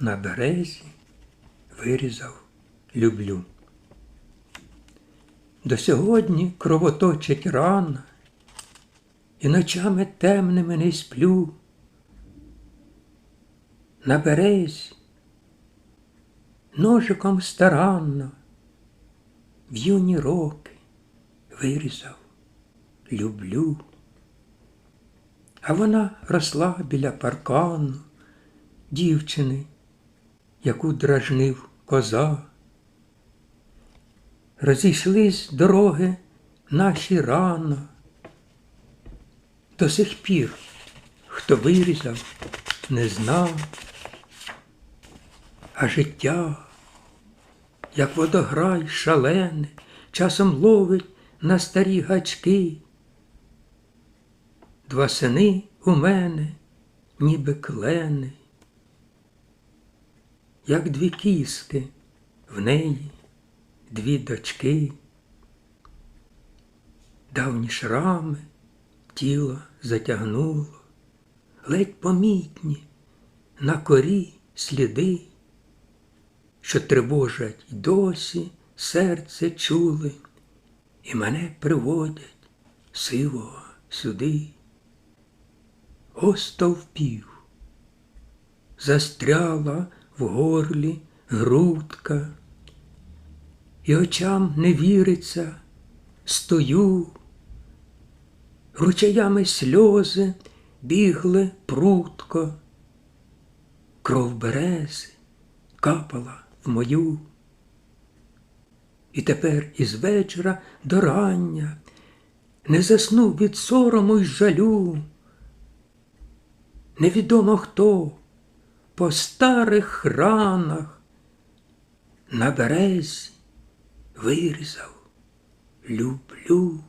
на березі вирізав люблю. До сьогодні кровоточить рана, і ночами темними не сплю. На березі ножиком старанно в юні роки вирізав люблю. А вона росла біля паркану дівчини, яку дражнив коза. Розійшлись дороги наші рано. До сих пір, хто вирізав, не знав, а життя, як водограй шалене, часом ловить на старі гачки. Два сини у мене, ніби клени, як дві кіски в неї, дві дочки. Давні шрами тіло затягнуло, ледь помітні на корі сліди, що тривожать й досі серце чули, і мене приводять сивого сюди. Остовпів, застряла в горлі грудка, і очам не віриться, стою, ручаями сльози бігли прутко, кров берези капала в мою. І тепер із вечора до рання не заснув від сорому й жалю. Невідомо хто по старих ранах на березі вирізав люблю.